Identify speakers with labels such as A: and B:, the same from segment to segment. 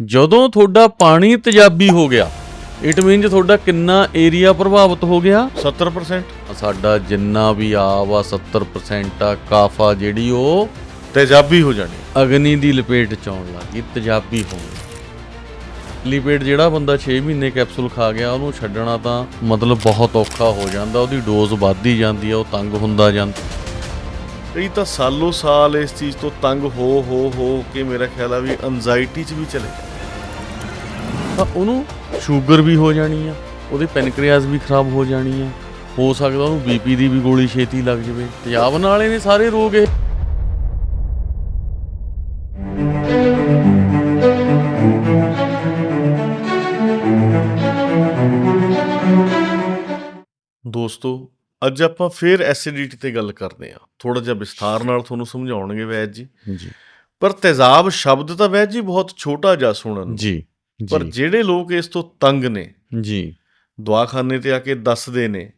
A: ਜਦੋਂ ਤੁਹਾਡਾ ਪਾਣੀ ਤੇਜ਼ਾਬੀ ਹੋ ਗਿਆ ਇਟ ਮੀਨਸ ਤੁਹਾਡਾ ਕਿੰਨਾ ਏਰੀਆ ਪ੍ਰਭਾਵਿਤ ਹੋ ਗਿਆ?
B: 70%
A: ਸਾਡਾ ਜਿੰਨਾ ਵੀ ਆਬ ਆ 70% ਆ ਕਾਫਾ ਜਿਹੜੀ ਉਹ
B: ਤੇਜ਼ਾਬੀ ਹੋ ਜਾਣੀ।
A: ਅਗਨੀ ਦੀ ਲਪੇਟ ਚ ਆਉਣ ਲੱਗੀ ਤੇਜ਼ਾਬੀ ਹੋਣ ਲੱਗੀ। ਲਿਪੇਟ ਜਿਹੜਾ ਬੰਦਾ 6 ਮਹੀਨੇ ਕੈਪਸੂਲ ਖਾ ਗਿਆ ਉਹਨੂੰ ਛੱਡਣਾ ਤਾਂ ਮਤਲਬ ਬਹੁਤ ਔਖਾ ਹੋ ਜਾਂਦਾ ਉਹਦੀ ਡੋਜ਼ ਵੱਧਦੀ ਜਾਂਦੀ ਆ ਉਹ ਤੰਗ ਹੁੰਦਾ ਜਾਂਦਾ।
B: ਕਈ ਤਾਂ ਸਾਲੋ ਸਾਲ ਇਸ ਚੀਜ਼ ਤੋਂ ਤੰਗ ਹੋ ਹੋ ਹੋ ਕੇ ਮੇਰਾ ਖਿਆਲ ਆ ਵੀ ਐਂਜ਼ਾਈਟੀ 'ਚ ਵੀ ਚਲੇ ਜਾਂਦੇ
A: ਤਾਂ ਉਹਨੂੰ ਸ਼ੂਗਰ ਵੀ ਹੋ ਜਾਣੀ ਆ ਉਹਦੇ ਪੈਨਕ੍ਰੀਆਸ ਵੀ ਖਰਾਬ ਹੋ ਜਾਣੀ ਆ। ਹੋ ਸਕਦਾ ਉਹਨੂੰ ਬੀਪੀ ਦੀ ਵੀ ਗੋਲੀ ਛੇਤੀ ਲੱਗ ਜਾਵੇ। ਤੇਜ਼ਾਬ ਨਾਲੇ ਨੇ ਸਾਰੇ ਰੋਗ ਇਹ
B: ਦੋਸਤੋ ਅੱਜ ਆਪਾਂ ਫੇਰ ਐਸਿਡਿਟੀ ਤੇ ਗੱਲ ਕਰਦੇ ਆ ਥੋੜਾ ਜਿਹਾ ਵਿਸਥਾਰ ਨਾਲ ਤੁਹਾਨੂੰ ਸਮਝਾਉਣਗੇ ਵੈਦ ਜੀ।
A: ਜੀ।
B: ਪਰ ਤੇਜ਼ਾਬ ਸ਼ਬਦ ਤਾਂ ਵੈਦ ਜੀ ਬਹੁਤ ਛੋਟਾ ਜਿਹਾ ਸੁਣਨ।
A: ਜੀ।
B: ਪਰ ਜਿਹੜੇ ਲੋਕ ਇਸ ਤੋਂ ਤੰਗ ਨੇ
A: ਜੀ।
B: ਦਵਾਖਾਨੇ ਤੇ ਆ ਕੇ ਦੱਸਦੇ ਨੇ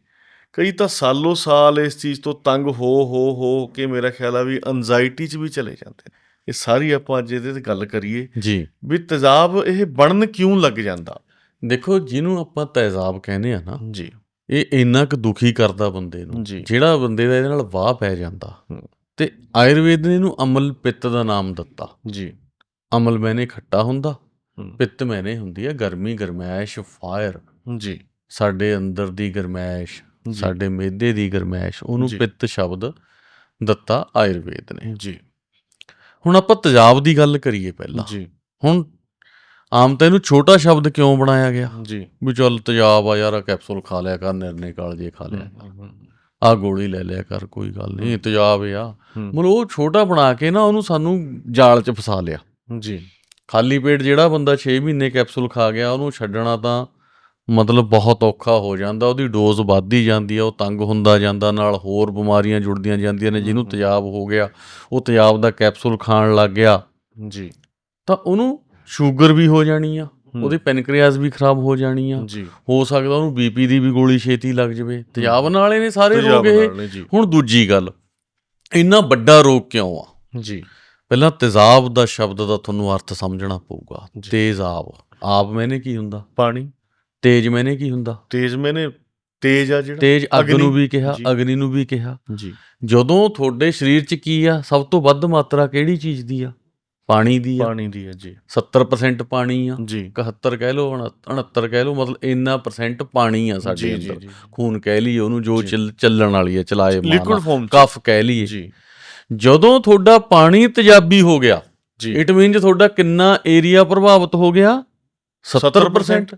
B: ਕਈ ਤਾਂ ਸਾਲੋ ਸਾਲ ਇਸ ਚੀਜ਼ ਤੋਂ ਤੰਗ ਹੋ ਹੋ ਹੋ ਕੇ ਮੇਰਾ ਖਿਆਲ ਆ ਵੀ ਐਂਜ਼ਾਈਟੀ 'ਚ ਵੀ ਚਲੇ ਜਾਂਦੇ ਨੇ। ਇਹ ਸਾਰੀ ਆਪਾਂ ਅੱਜ ਇਹਦੇ ਤੇ ਗੱਲ ਕਰੀਏ
A: ਜੀ।
B: ਵੀ ਤੇਜ਼ਾਬ ਇਹ ਬਣਨ ਕਿਉਂ ਲੱਗ ਜਾਂਦਾ?
A: ਦੇਖੋ ਜਿਹਨੂੰ ਆਪਾਂ ਤੇਜ਼ਾਬ ਕਹਿੰਦੇ ਆ ਨਾ
B: ਜੀ।
A: ਇਹ ਇੰਨਾ ਕੁ ਦੁਖੀ ਕਰਦਾ ਬੰਦੇ ਨੂੰ ਜਿਹੜਾ ਬੰਦੇ ਦਾ ਇਹਦੇ ਨਾਲ ਵਾਹ ਪੈ ਜਾਂਦਾ। ਤੇ ਆਯੁਰਵੇਦ ਨੇ ਇਹਨੂੰ ਅਮਲ ਪਿੱਤ ਦਾ ਨਾਮ ਦਿੱਤਾ।
B: ਜੀ।
A: ਅਮਲ ਮੈਨੇ ਖੱਟਾ ਹੁੰਦਾ। ਪਿੱਤ ਮੈਨੇ ਹੁੰਦੀ ਹੈ ਗਰਮੀ ਗਰਮੈਸ਼ ਫਾਇਰ।
B: ਜੀ।
A: ਸਾਡੇ ਅੰਦਰ ਦੀ ਗਰਮੈਸ਼
B: ਜੀ।
A: ਸਾਡੇ ਮਿਹਦੇ ਦੀ ਗਰਮੈਸ਼ ਉਹਨੂੰ
B: ਜੀ।
A: ਪਿੱਤ ਸ਼ਬਦ ਦਿੱਤਾ ਆਯੁਰਵੇਦ ਨੇ।
B: ਜੀ।
A: ਹੁਣ ਆਪਾਂ ਤੇਜ਼ਾਬ ਦੀ ਗੱਲ ਕਰੀਏ ਪਹਿਲਾਂ।
B: ਜੀ।
A: ਹੁਣ ਆਮ ਤਾਂ ਇਹਨੂੰ ਛੋਟਾ ਸ਼ਬਦ ਕਿਉਂ ਬਣਾਇਆ ਗਿਆ?
B: ਜੀ।
A: ਵੀ ਚੱਲ ਤੇਜ਼ਾਬ ਆ ਯਾਰ ਆਹ ਕੈਪਸੂਲ ਖਾ ਲਿਆ ਕਰ ਨਿਰਨੇ ਕਾਲਜੇ ਖਾ ਲਿਆ ਆ ਗੋਲੀ ਲੈ ਲਿਆ ਕਰ ਕੋਈ ਗੱਲ ਨਹੀਂ ਤੇਜ਼ਾਬ ਆ। ਮਤਲਬ ਉਹ ਛੋਟਾ ਬਣਾ ਕੇ ਨਾ ਉਹਨੂੰ ਸਾਨੂੰ ਜਾਲ 'ਚ ਫਸਾ ਲਿਆ।
B: ਜੀ।
A: ਖਾਲੀ ਪੇਟ ਜਿਹੜਾ ਬੰਦਾ 6 ਮਹੀਨੇ ਕੈਪਸੂਲ ਖਾ ਗਿਆ ਉਹਨੂੰ ਛੱਡਣਾ ਤਾਂ ਮਤਲਬ ਬਹੁਤ ਔਖਾ ਹੋ ਜਾਂਦਾ ਉਹਦੀ ਡੋਜ਼ ਵੱਧਦੀ ਜਾਂਦੀ ਆ ਉਹ ਤੰਗ ਹੁੰਦਾ ਜਾਂਦਾ ਨਾਲ ਹੋਰ ਬਿਮਾਰੀਆਂ ਜੁੜਦੀਆਂ ਜਾਂਦੀਆਂ ਨੇ ਜਿਹਨੂੰ ਤੇਜ਼ਾਬ ਹੋ ਗਿਆ ਉਹ ਤੇਜ਼ਾਬ ਦਾ ਕੈਪਸੂਲ ਖਾਣ ਲੱਗ ਗਿਆ।
B: ਜੀ।
A: ਤਾਂ ਉਹਨੂੰ ਸ਼ੂਗਰ ਵੀ ਹੋ ਜਾਣੀ ਆ। ਉਹਦੇ ਪੈਨਕ੍ਰੀਆਸ ਵੀ ਖਰਾਬ ਹੋ ਜਾਣੀ ਆ। ਹੋ ਸਕਦਾ ਉਹਨੂੰ ਬੀਪੀ ਦੀ ਵੀ ਗੋਲੀ ਛੇਤੀ ਲੱਗ ਜਾਵੇ। ਤੇਜ਼ਾਬ ਨਾਲੇ ਨੇ ਸਾਰੇ ਰੋਗ ਇਹ। ਹੁਣ ਦੂਜੀ ਗੱਲ ਇੰਨਾ ਵੱਡਾ ਰੋਗ ਕਿਉਂ ਆ?
B: ਜੀ।
A: ਪਹਿਲਾਂ ਤੇਜ਼ਾਬ ਦਾ ਸ਼ਬਦ ਦਾ ਤੁਹਾਨੂੰ ਅਰਥ ਸਮਝਣਾ ਪਊਗਾ। ਤੇਜ਼ਾਬ। ਆਪ ਮੈਨੇ ਕੀ ਹੁੰਦਾ?
B: ਪਾਣੀ।
A: ਤੇਜ ਮੈਨੇ ਕੀ ਹੁੰਦਾ?
B: ਤੇਜ਼ ਮੈਨੇ ਤੇਜ਼ ਆ ਜਿਹੜਾ
A: ਤੇਜ ਅੱਗ। ਨੂੰ ਵੀ ਕਿਹਾ। ਅਗਨੀ ਨੂੰ ਵੀ ਕਿਹਾ।
B: ਜੀ।
A: ਜਦੋਂ ਤੁਹਾਡੇ ਸਰੀਰ 'ਚ ਕੀ ਆ ਸਭ ਤੋਂ ਵੱਧ ਮਾਤਰਾ ਕਿਹੜੀ ਚੀਜ਼ ਦੀ ਆ? ਪਾਣੀ ਦੀ ਆ।
B: ਪਾਣੀ ਦੀ ਹੈ ਜੀ।
A: 70% ਪਾਣੀ ਆ।
B: ਜੀ।
A: 71 ਕਹਿ ਲਓ 69 ਕਹਿ ਲਓ ਮਤਲਬ ਇੰਨਾ ਪਰਸੈਂਟ ਪਾਣੀ ਆ ਸਾਡੇ ਅੰਦਰ। ਖੂਨ ਕਹਿ ਲਈਏ ਉਹਨੂੰ ਜੋ
B: ਜੀ।
A: ਚੱਲ- ਚੱਲਣ ਵਾਲੀ ਹੈ ਚਲਾਏ
B: ਫਾਰਮ
A: ਕਫ ਕਹਿ ਲਈਏ।
B: ਜੀ।
A: ਜਦੋਂ ਤੁਹਾਡਾ ਪਾਣੀ ਤੇਜ਼ਾਬੀ ਹੋ ਗਿਆ
B: ਜੀ।
A: ਇਟ ਮੀਨਸ ਤੁਹਾਡਾ ਕਿੰਨਾ ਏਰੀਆ ਪ੍ਰਭਾਵਿਤ ਹੋ ਗਿਆ? 70%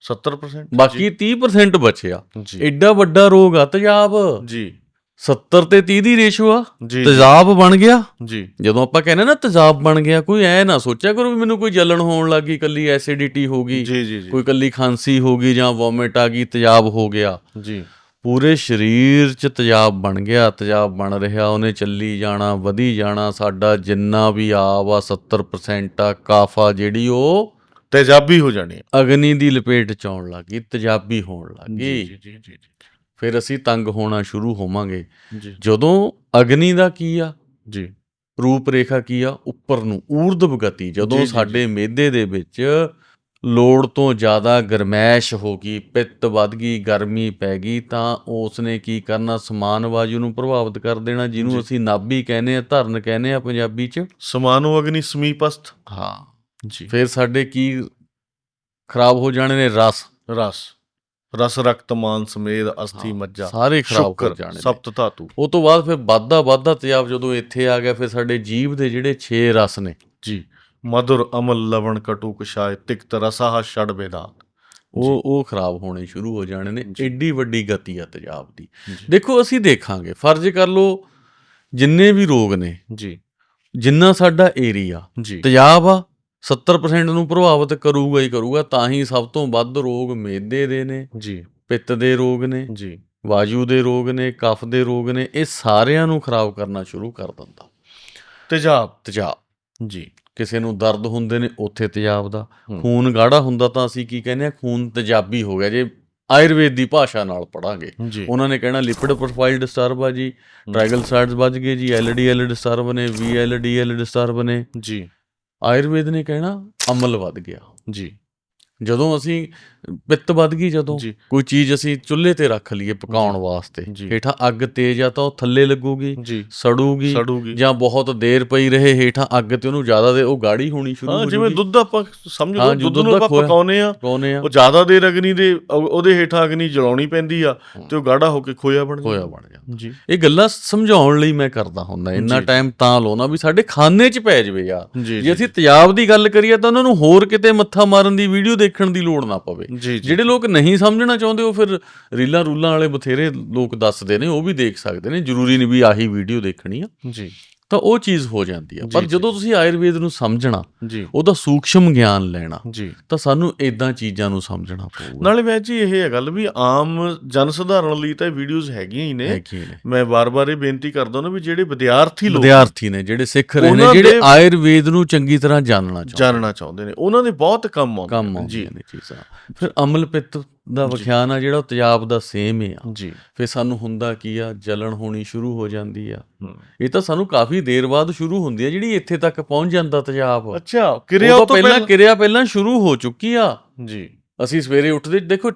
B: 70%
A: ਬਾਕੀ 30% ਬਚਿਆ। ਐਡਾ ਵੱਡਾ ਰੋਗ ਆ ਤੇਜ਼ਾਬ।
B: ਜੀ।
A: 70 ਤੇ 30 ਦੀ ਰੇਸ਼ੋ ਆ। ਤੇਜ਼ਾਬ ਬਣ ਗਿਆ।
B: ਜੀ।
A: ਜਦੋਂ ਆਪਾਂ ਕਹਿੰਦੇ ਨਾ ਤੇਜ਼ਾਬ ਬਣ ਗਿਆ ਕੋਈ ਐ ਨਾ ਸੋਚਿਆ ਕਰੋ ਵੀ ਮੈਨੂੰ ਕੋਈ ਜਲਣ ਹੋਣ ਲੱਗੀ ਕੱਲੀ ਐਸਿਡਿਟੀ ਹੋ ਗਈ ਕੋਈ ਕੱਲੀ ਖਾਂਸੀ ਹੋ ਗਈ ਜਾਂ ਵੋਮਿਟ ਆ ਗਈ ਤੇਜ਼ਾਬ ਹੋ ਗਿਆ।
B: ਜੀ।
A: ਪੂਰੇ ਸਰੀਰ 'ਚ ਤੇਜ਼ਾਬ ਬਣ ਗਿਆ ਤੇਜ਼ਾਬ ਬਣ ਰਿਹਾ ਉਹਨੇ ਚੱਲੀ ਜਾਣਾ ਵਧੀ ਜਾਣਾ ਸਾਡਾ ਜਿੰਨਾ ਵੀ ਆਬ ਆ 70% ਆ ਕਾਫਾ ਜਿਹੜੀ ਉਹ
B: ਤੇਜ਼ਾਬੀ ਹੋ ਜਾਣੀ
A: ਅਗਨੀ ਦੀ ਲਪੇਟ ਚ ਆਉਣ ਲੱਗੀ ਤੇਜ਼ਾਬੀ ਹੋਣ ਲੱਗੀ
B: ਜੀ ਜੀ ਜੀ
A: ਫਿਰ ਅਸੀਂ ਤੰਗ ਹੋਣਾ ਸ਼ੁਰੂ ਹੋਵਾਂਗੇ। ਜਦੋਂ ਅਗਨੀ ਦਾ ਕੀ ਆ?
B: ਜੀ।
A: ਰੂਪ ਰੇਖਾ ਕੀ ਆ? ਉੱਪਰ ਨੂੰ ਊਰਧਵ ਗਤੀ ਜਦੋਂ ਸਾਡੇ ਮਿਹਦੇ ਦੇ ਵਿੱਚ ਲੋੜ ਤੋਂ ਜ਼ਿਆਦਾ ਗਰਮੈਸ਼ ਹੋ ਗਈ ਪਿੱਤ ਵੱਧ ਗਈ ਗਰਮੀ ਪੈ ਗਈ ਤਾਂ ਉਸ ਨੇ ਕੀ ਕਰਨਾ? ਸਮਾਨ ਵਾਯੂ ਨੂੰ ਪ੍ਰਭਾਵਿਤ ਕਰ ਦੇਣਾ ਜਿਹਨੂੰ। ਅਸੀਂ ਨਾਭੀ ਕਹਿੰਦੇ ਆ ਧਰਨ ਕਹਿੰਦੇ ਆ ਪੰਜਾਬੀ 'ਚ।
B: ਸਮਾਨੋ ਅਗਨੀ ਸਮੀਪਸਥ।
A: ਹਾਂ।
B: ਜੀ।
A: ਫਿਰ ਸਾਡੇ ਕੀ ਖਰਾਬ ਹੋ ਜਾਣੇ ਨੇ? ਰਸ।
B: ਰਸ। ਰਸ ਰਕਤ ਮਾਨ ਸਮੇਦ ਅਸਥੀ
A: ਹਾਂ,
B: ਮੱਜਾ
A: ਸਾਰੇ ਖਰਾਬ
B: ਸ਼ੁਕਰ
A: ਜਾਣੇ।
B: ਸਪਤ ਧਾਤੂ।
A: ਉਹ ਤੋਂ ਬਾਅਦ ਫਿਰ ਵੱਧਦਾ ਵੱਧਦਾ ਤੇਜ਼ਾਬ ਜਦੋਂ ਇੱਥੇ ਆ ਗਿਆ ਫਿਰ ਸਾਡੇ ਜੀਭ ਦੇ ਜਿਹੜੇ 6 ਰਸ ਨੇ।
B: ਜੀ। ਮధుਰ ਅਮਲ ਲਵਣ ਕਟੂ ਕਸ਼ਾਇ ਤਿਕਤ ਰਸਾਹ ਛੜ ਬੇਦਾਤ।
A: ਉਹ ਉਹ ਖਰਾਬ ਹੋਣੇ ਸ਼ੁਰੂ ਹੋ ਜਾਣੇ ਨੇ। ਏਡੀ ਵੱਡੀ ਗਤੀ ਆ ਤੇਜ਼ਾਬ ਦੀ। ਦੇਖੋ ਅਸੀਂ ਦੇਖਾਂਗੇ ਫਰਜ਼ ਕਰ ਲਓ ਜਿੰਨੇ ਵੀ ਰੋਗ ਨੇ
B: ਜੀ।
A: ਜਿੰਨਾ ਸਾਡਾ ਏਰੀਆ ਤੇਜ਼ਾਬ ਆ 70% ਨੂੰ ਪ੍ਰਭਾਵਿਤ ਕਰੂਗਾ ਹੀ ਕਰੂਗਾ ਤਾਂ ਹੀ ਸਭ ਤੋਂ ਵੱਧ ਰੋਗ ਮੇਦੇ ਦੇ ਨੇ
B: ਜੀ।
A: ਪਿੱਤ ਦੇ ਰੋਗ ਨੇ
B: ਜੀ।
A: ਵਾਯੂ ਦੇ ਰੋਗ ਨੇ ਕਫ ਦੇ ਰੋਗ ਨੇ ਇਹ ਸਾਰਿਆਂ ਨੂੰ ਖਰਾਬ ਕਰਨਾ ਸ਼ੁਰੂ ਕਰ ਦਿੰਦਾ।
B: ਤੇਜ਼ਾਬ।
A: ਤੇਜ਼ਾਬ।
B: ਜੀ।
A: ਕਿਸੇ ਨੂੰ ਦਰਦ ਹੁੰਦੇ ਨੇ ਉੱਥੇ ਤੇਜ਼ਾਬ ਦਾ। ਖੂਨ ਗਾੜਾ ਹੁੰਦਾ ਤਾਂ ਅਸੀਂ ਕੀ ਕਹਿੰਦੇ ਆ ਖੂਨ ਤੇਜ਼ਾਬੀ ਹੋ ਗਿਆ। ਜੇ ਆਯੁਰਵੇਦ ਦੀ ਭਾਸ਼ਾ ਨਾਲ ਪੜਾਂਗੇ ਉਹਨਾਂ ਨੇ ਕਹਿਣਾ ਲਿਪਿਡ ਪ੍ਰੋਫਾਈਲ ਡਿਸਟਰਬ ਆ ਜੀ ਟ੍ਰਾਈਗਲਸਾਈਡਸ ਵੱਜ ਗਏ ਜੀ ਐਲਡੀਐਲ ਡਿਸਟਰਬ ਨੇ ਵੀਐਲਡੀਐਲ ਡਿਸਟਰਬ ਨੇ।
B: ਜੀ।
A: ਆਯੁਰਵੇਦ ਨੇ ਕਹਿਣਾ ਅਮਲ ਵੱਧ ਗਿਆ।
B: ਜੀ।
A: ਜਦੋਂ ਅਸੀਂ ਪਿੱਤ ਵੱਧ ਗਈ ਜਦੋਂ? ਕੋਈ ਚੀਜ਼ ਅਸੀਂ ਚੁੱਲ੍ਹੇ ਤੇ ਰੱਖ ਲਈਏ ਪਕਾਉਣ ਵਾਸਤੇ। ਹੇਠਾਂ ਅੱਗ ਤੇਜ਼ ਆ ਤਾਂ ਉਹ ਥੱਲੇ ਲੱਗੂਗੀ ਸੜੂਗੀ ਜਾਂ ਬਹੁਤ ਦੇਰ ਪਈ ਰਹੇ ਹੇਠਾਂ ਅੱਗ ਤੇ ਉਹਨੂੰ ਜ਼ਿਆਦਾ ਦੇ ਉਹ ਗਾੜੀ ਹੋਣੀ ਸ਼ੁਰੂ
B: ਹਾਂ
A: ਹੋ
B: ਜਿਵੇਂ
A: ਜੂਗੀ।
B: ਦੁੱਧ ਆਪਾਂ ਸਮਝ ਲਓ ਦੁੱਧ ਨੂੰ ਆਪਾਂ। ਪਕਾਉਨੇ ਆ ਉਹ ਜ਼ਿਆਦਾ ਦੇਰ ਅਗਨੀ ਦੇ ਉਹ- ਉਹਦੇ ਹੇਠਾਂ ਅਗਨੀ ਜਲਾਉਣੀ ਪੈਂਦੀ ਆ ਤੇ ਉਹ ਗਾੜਾ ਹੋ ਕੇ ਖੋਇਆ ਬਣ ਜਾਂਦਾ।
A: ਬਣ ਜਾਂਦਾ।
B: ਜੀ।
A: ਇਹ ਗੱਲਾਂ ਸਮਝਾਉਣ ਲਈ ਮੈਂ ਕਰਦਾ ਹੁੰਦਾ ਇੰਨਾ। ਟਾਈਮ ਤਾਂ ਲਾਉਣਾ ਵੀ ਸਾਡੇ ਖਾਨੇ 'ਚ ਪੈ ਜਾਵੇ ਯਾਰ
B: ਜੀ
A: ਅਸੀਂ ਤੇਜ਼ਾਬ ਦੀ ਗੱਲ ਕਰੀਏ ਤਾਂ ਉਹਨਾਂ ਨੂੰ ਹੋਰ ਕਿਤੇ ਮੱਥਾ ਮਾਰਨ ਦੀ ਵੀਡੀਓ ਦੇਖਣ ਦੀ ਲੋੜ ਨਾ ਪਵੇ। ਜਿਹੜੇ ਲੋਕ ਨਹੀਂ ਸਮਝਣਾ ਚਾਹੁੰਦੇ ਉਹ ਫਿਰ ਰੀਲਾਂ ਰੂਲਾਂ ਵਾਲੇ ਬਥੇਰੇ ਲੋਕ ਦੱਸਦੇ ਨੇ ਉਹ ਵੀ ਦੇਖ ਸਕਦੇ ਨੇ। ਜ਼ਰੂਰੀ ਨਹੀਂ ਵੀ ਆਹੀ ਵੀਡੀਓ ਦੇਖਣੀ ਆ।
B: ਜੀ।
A: ਤਾਂ ਉਹ ਚੀਜ਼ ਹੋ ਜਾਂਦੀ ਆ। ਪਰ
B: ਜੀ,
A: ਜਦੋਂ ਤੁਸੀਂ ਆਯੁਰਵੇਦ ਨੂੰ ਸਮਝਣਾ
B: ਜੀ।
A: ਉਹਦਾ ਸੂਖਸ਼ਮ ਗਿਆਨ ਲੈਣਾ
B: ਜੀ।
A: ਤਾਂ ਸਾਨੂੰ ਇਦਾਂ ਚੀਜ਼ਾਂ ਨੂੰ ਸਮਝਣਾ ਪਊਗਾ।
B: ਨਾਲੇ ਵੈਸੇ ਜੀ ਇਹ ਹੈ ਗੱਲ ਵੀ ਆਮ ਜਨ ਸਧਾਰਨ ਲਈ ਤਾਂ ਵੀਡੀਓਜ਼ ਹੈਗੀਆਂ ਹੀ ਨੇ। ਮੈਂ ਵਾਰ-ਵਾਰ ਇਹ ਬੇਨਤੀ ਕਰਦਾ ਹਾਂ ਵੀ ਜਿਹੜੇ ਵਿਦਿਆਰਥੀ ਲੋਕ
A: ਵਿਦਿਆਰਥੀ ਨੇ ਜਿਹੜੇ ਸਿੱਖ ਰਹੇ ਨੇ ਜਿਹੜੇ ਆਯੁਰਵੇਦ ਨੂੰ ਚੰਗੀ ਤਰ੍ਹਾਂ ਜਾਣਨਾ ਚਾਹੁੰਦੇ
B: ਜਾਣਨਾ ਚਾਹੁੰਦੇ ਨੇ। ਉਹਨਾਂ ਦੇ ਬਹੁਤ ਕੰਮ ਆਉਂਦੇ ਨੇ।
A: ਨੇ ਚੀਜ਼ਾਂ। ਫਿਰ ਅਮਲ ਪਿੱਤ ਦਾ ਵਿਖਿਆਨ ਆ ਜਿਹੜਾ ਤੇਜ਼ਾਬ ਦਾ ਸੇਮ ਹੀ ਆ।
B: ਜੀ।
A: ਫਿਰ ਸਾਨੂੰ ਹੁੰਦਾ ਕੀ ਆ? ਜਲਣ ਹੋਣੀ ਸ਼ੁਰੂ ਹੋ ਜਾਂਦੀ ਆ। ਇਹ ਤਾਂ ਸਾਨੂੰ ਕਾਫੀ ਦੇਰ ਬਾਅਦ ਸ਼ੁਰੂ ਹੁੰਦੀ ਆ ਜਿਹੜੀ ਇੱਥੇ ਤੱਕ ਪਹੁੰਚ ਜਾਂਦਾ ਤੇਜ਼ਾਬ।
B: ਅੱਛਾ ਕਿਰਿਆ
A: ਤੋਂ ਪਹਿਲਾਂ ਕਿਰਿਆ ਪਹਿਲਾਂ ਸ਼ੁਰੂ ਹੋ ਚੁੱਕੀ ਆ।
B: ਜੀ।
A: ਅਸੀਂ ਸਵੇਰੇ ਉੱਠਦੇ ਦੇਖੋ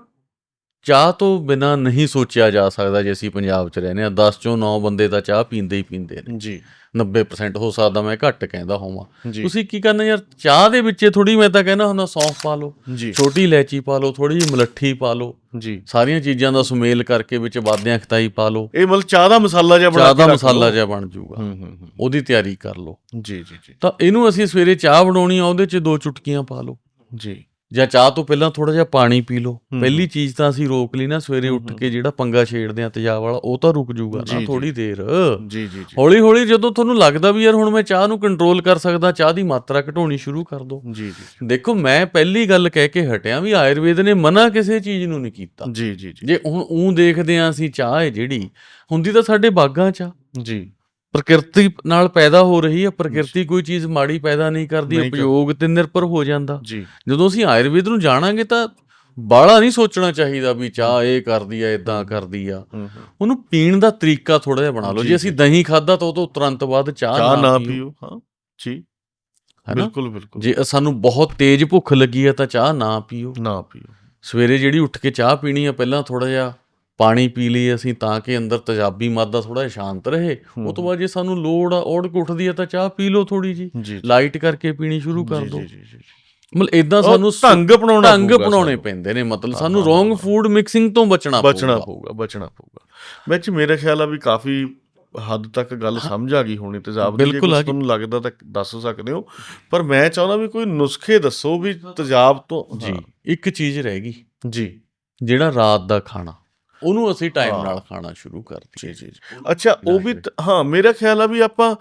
A: ਚਾਹ ਤੋਂ ਬਿਨਾ ਨਹੀਂ ਸੋਚਿਆ ਜਾ ਸਕਦਾ ਜੇ ਅਸੀਂ ਪੰਜਾਬ 'ਚ ਰਹਿੰਦੇ ਆ 10 ਚੋਂ 9 ਬੰਦੇ ਤਾਂ ਚਾਹ ਪੀਂਦੇ ਹੀ ਪੀਂਦੇ ਨੇ।
B: ਜੀ।
A: 90% ਹੋ ਸਕਦਾ ਮੈਂ ਘੱਟ ਕਹਿੰਦਾ ਹੋਵਾਂ। ਤੁਸੀਂ ਕੀ ਕਰਨਾ ਯਾਰ? ਚਾਹ ਦੇ ਵਿੱਚ ਥੋੜੀ ਮੈਂ ਤਾਂ ਕਹਿੰਦਾ ਹੁੰਦਾ ਸੌਂਫ ਪਾ ਲਓ ਛੋਟੀ ਇਲਾਇਚੀ ਪਾ ਲਓ ਥੋੜੀ ਜਿਹੀ ਮਲੱਠੀ ਪਾ ਲਓ
B: ਜੀ।
A: ਸਾਰੀਆਂ ਚੀਜ਼ਾਂ ਦਾ ਸੁਮੇਲ ਕਰਕੇ ਵਿੱਚ ਬਾਦਿਆਂ ਖਤਾਈ ਪਾ ਲਓ।
B: ਇਹ ਮਤਲਬ ਚਾਹ ਦਾ ਮਸਾਲਾ ਜਿਹਾ ਬਣਾ
A: ਚਾਹ ਦਾ ਮਸਾਲਾ। ਜਿਹਾ ਬਣ ਜਾਊਗਾ।
B: ਹੂੰ ਹੂੰ ਹੂੰ।
A: ਉਹਦੀ ਤਿਆਰੀ ਕਰ ਲਓ।
B: ਜੀ ਜੀ ਜੀ।
A: ਤਾਂ ਇਹਨੂੰ ਅਸੀਂ ਸਵੇਰੇ ਚਾਹ ਬਣਾਉਣੀ ਆ ਉਹਦੇ 'ਚ ਦੋ ਚੁਟਕੀਆਂ ਪਾ ਲਓ।
B: ਜੀ।
A: ਜਾਂ ਚਾਹ ਤੋਂ ਪਹਿਲਾਂ ਥੋੜਾ ਜਿਹਾ ਪਾਣੀ ਪੀ ਲਓ। ਪਹਿਲੀ ਚੀਜ਼ ਤਾਂ ਅਸੀਂ ਰੋਕ ਲਈ ਨਾ ਸਵੇਰੇ ਉੱਠ ਕੇ ਜਿਹੜਾ ਪੰਗਾ ਛੇੜਦੇ ਆ ਤੇਜ਼ਾਬ ਵਾਲਾ ਉਹ ਤਾਂ ਰੁਕ ਜਾਊਗਾ ਨਾ। ਥੋੜੀ ਦੇਰ।
B: ਜੀ ਜੀ ਜੀ।
A: ਹੌਲੀ ਹੌਲੀ ਜਦੋਂ ਤੁਹਾਨੂੰ ਲੱਗਦਾ ਵੀ ਯਾਰ ਹੁਣ ਮੈਂ ਚਾਹ ਨੂੰ ਕੰਟਰੋਲ ਕਰ ਸਕਦਾ ਚਾਹ ਦੀ ਮਾਤਰਾ ਘਟਾਉਣੀ ਸ਼ੁਰੂ ਕਰ ਦਿਓ
B: ਜੀ ਜੀ
A: ਦੇਖੋ ਮੈਂ ਪਹਿਲੀ ਗੱਲ ਕਹਿ ਕੇ ਹਟਿਆ ਵੀ ਆਯੁਰਵੇਦ ਨੇ ਮਨਾ ਕਿਸੇ ਚੀਜ਼ ਨੂੰ ਨਹੀਂ ਕੀਤਾ।
B: ਜੀ ਜੀ ਜੀ।
A: ਜੇ ਹੁਣ ਉਹ ਦੇਖਦੇ ਆ ਅਸੀਂ ਚਾਹ ਹੈ ਜਿਹੜੀ ਹੁੰਦੀ ਤਾਂ ਸਾਡੇ ਬਾਗਾਂ 'ਚ
B: ਜੀ।
A: ਪ੍ਰਕਿਰਤੀ ਨਾਲ ਪੈਦਾ ਹੋ ਰਹੀ ਹੈ ਪ੍ਰਕਿਰਤੀ ਕੋਈ ਚੀਜ਼ ਮਾੜੀ ਪੈਦਾ ਨਹੀਂ ਕਰਦੀ। ਉਪਯੋਗ ਤੇ ਨਿਰਭਰ ਹੋ ਜਾਂਦਾ। ਜਦੋਂ ਅਸੀਂ ਆਯੁਰਵੇਦ ਨੂੰ ਜਾਣਾਂਗੇ ਤਾਂ ਬਾਲਾ ਨਹੀਂ ਸੋਚਣਾ ਚਾਹੀਦਾ ਵੀ ਚਾਹ ਇਹ ਕਰਦੀ ਆ ਇਦਾਂ ਕਰਦੀ ਆ। ਉਹਨੂੰ ਪੀਣ ਦਾ ਤਰੀਕਾ ਥੋੜਾ ਜਿਹਾ ਬਣਾ ਲਓ।
B: ਜੀ,
A: ਅਸੀਂ ਦਹੀਂ ਖਾਦਾ ਤਾਂ ਉਹ ਤੋਂ ਤੁਰੰਤ ਬਾਅਦ ਚਾਹ
B: ਨਾ
A: ਪੀਓ।
B: ਹਾਂ। ਜੀ। ਬਿਲਕੁਲ ਬਿਲਕੁਲ।
A: ਜੇ ਸਾਨੂੰ ਬਹੁਤ ਤੇਜ਼ ਭੁੱਖ ਲੱਗੀ ਆ ਤਾਂ ਚਾਹ ਨਾ ਪੀਓ।
B: ਨਾ ਪੀਓ।
A: ਸਵੇਰੇ ਜਿਹੜੀ ਉੱਠ ਕੇ ਚਾਹ ਪੀਣੀ ਆ ਪਹਿਲਾਂ ਥੋੜਾ ਜਿਹਾ ਪਾਣੀ ਪੀ ਲਈ ਅਸੀਂ ਤਾਂ ਕਿ ਅੰਦਰ ਤੇਜ਼ਾਬੀ ਮਾਦਾ ਥੋੜਾ ਜਿਹਾ ਸ਼ਾਂਤ ਰਹੇ। ਉਹ ਤੋਂ ਬਾਅਦ ਜੇ ਸਾਨੂੰ ਲੋੜ ਆ ਔੜ ਉੱਠਦੀ ਆ ਤਾਂ ਚਾਹ ਪੀ ਲਓ ਥੋੜੀ ਜੀ ਲਾਈਟ ਕਰਕੇ ਪੀਣੀ ਸ਼ੁਰੂ ਕਰ ਦਿਓ ਮਤਲਬ ਇਦਾਂ ਸਾਨੂੰ
B: ਢੰਗ ਅਪਣਾਉਣਾ
A: ਢੰਗ
B: ਪਊਗਾ ਸਾਨੂੰ।
A: ਪੈਂਦੇ ਨੇ ਮਤਲਬ ਸਾਨੂੰ ਰੋਂਗ। ਫੂਡ ਮਿਕਸਿੰਗ ਤੋਂ ਬਚਣਾ
B: ਬਚਣਾ
A: ਪਊਗਾ।
B: ਪਊਗਾ ਬਚਣਾ ਪਊਗਾ। ਵਿੱਚ ਮੇਰਾ ਖਿਆਲ ਆ ਵੀ ਕਾਫੀ ਹੱਦ ਤੱਕ ਗੱਲ ਸਮਝ ਆ ਗਈ ਹੋਣੀ ਤੇਜ਼ਾਬ ਦੀ ਜੇ। ਤੁਹਾਨੂੰ ਲੱਗਦਾ ਤਾਂ ਦੱਸ ਸਕਦੇ ਹੋ। ਪਰ ਮੈਂ ਚਾਹੁੰਦਾ ਵੀ ਕੋਈ ਨੁਸਖੇ ਦੱਸੋ ਵੀ ਤੇਜ਼ਾਬ ਤੋਂ
A: ਜੀ। ਇੱਕ ਚੀਜ਼ ਰਹਿ ਗਈ।
B: ਜੀ।
A: ਜਿਹੜਾ ਰਾਤ ਦਾ ਖਾਣਾ। ਉਹਨੂੰ ਅਸੀਂ ਟਾਈਮ। ਨਾਲ ਖਾਣਾ ਸ਼ੁਰੂ ਕਰ ਦਈਏ।
B: ਜੀ ਜੀ ਅੱਛਾ ਉਹ ਵੀ ਹਾਂ। ਮੇਰਾ ਖਿਆਲ ਆ ਵੀ ਆਪਾਂ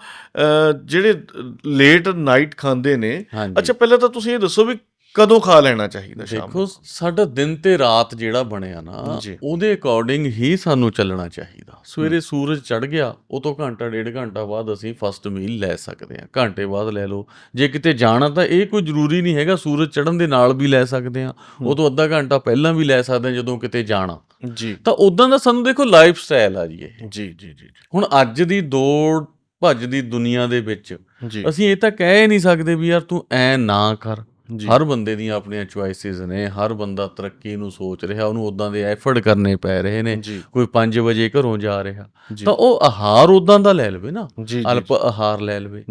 B: ਜਿਹੜੇ ਲੇਟ ਨਾਈਟ ਖਾਂਦੇ ਨੇ ਅੱਛਾ ਪਹਿਲਾਂ ਤਾਂ ਤੁਸੀਂ ਇਹ ਦੱਸੋ ਵੀ ਕਦੋਂ ਖਾ ਲੈਣਾ ਚਾਹੀਦਾ ਸ਼ਾਮ
A: ਦੇਖੋ ਸਾਡਾ ਦਿਨ ਤੇ ਰਾਤ ਜਿਹੜਾ ਬਣਿਆ ਨਾ
B: ਜੀ।
A: ਉਹਦੇ ਅਕੋਰਡਿੰਗ ਹੀ ਸਾਨੂੰ ਚੱਲਣਾ ਚਾਹੀਦਾ। ਸਵੇਰੇ ਸੂਰਜ ਚੜ ਗਿਆ ਉਹ ਤੋਂ ਘੰਟਾ ਡੇਢ ਘੰਟਾ ਬਾਅਦ ਅਸੀਂ ਫਸਟ ਮੀਲ ਲੈ ਸਕਦੇ ਹਾਂ। ਘੰਟੇ ਬਾਅਦ ਲੈ ਲਓ। ਜੇ ਕਿਤੇ ਜਾਣਾ ਤਾਂ ਇਹ ਕੋਈ ਜ਼ਰੂਰੀ ਨਹੀਂ ਹੈਗਾ ਸੂਰਜ ਚੜ੍ਹਨ ਦੇ ਨਾਲ ਵੀ ਲੈ ਸਕਦੇ ਹਾਂ। ਉਹ ਤੋਂ ਅੱਧਾ ਘੰਟਾ ਪਹਿਲਾਂ ਵੀ ਲੈ ਸਕਦੇ ਹਾਂ ਜਦੋਂ ਕਿਤੇ ਜਾਣਾ।
B: ਜੀ।
A: ਤਾਂ ਉਦਾਂ ਦਾ ਸਾਨੂੰ ਦੇਖੋ ਲਾਈਫ ਸਟਾਈਲ ਆ ਜੀ ਇਹ।
B: ਜੀ ਜੀ ਜੀ
A: ਹੁਣ ਅੱਜ ਦੀ ਦੌੜ ਭੱਜ ਦੀ ਦੁਨੀਆ ਦੇ ਵਿੱਚ
B: ਜੀ।
A: ਅਸੀਂ ਇਹ ਤਾਂ ਕਹਿ ਨਹੀਂ ਸਕਦੇ ਵੀ ਯਾਰ ਤੂੰ ਐ ਨਾ ਕਰ। ਹਰ ਬੰਦੇ ਦੀਆਂ ਆਪਣੀਆਂ ਚੁਆਇਸਿਸ ਨੇ ਹਰ ਬੰਦਾ ਤਰੱਕੀ ਨੂੰ ਸੋਚ ਰਿਹਾ ਉਹਨੂੰ ਉਦਾਂ ਦੇ ਐਫਰਟ ਕਰਨੇ ਪੈ ਰਹੇ ਨੇ ਕੋਈ 5 ਵਜੇ ਘਰੋਂ ਜਾ ਰਿਹਾ। ਤਾਂ ਉਹ ਆਹਾਰ ਉਦਾਂ ਦਾ ਲੈ ਲਵੇ ਨਾ ਅਲਪ ਆਹਾਰ ਲੈ ਲਵੇ।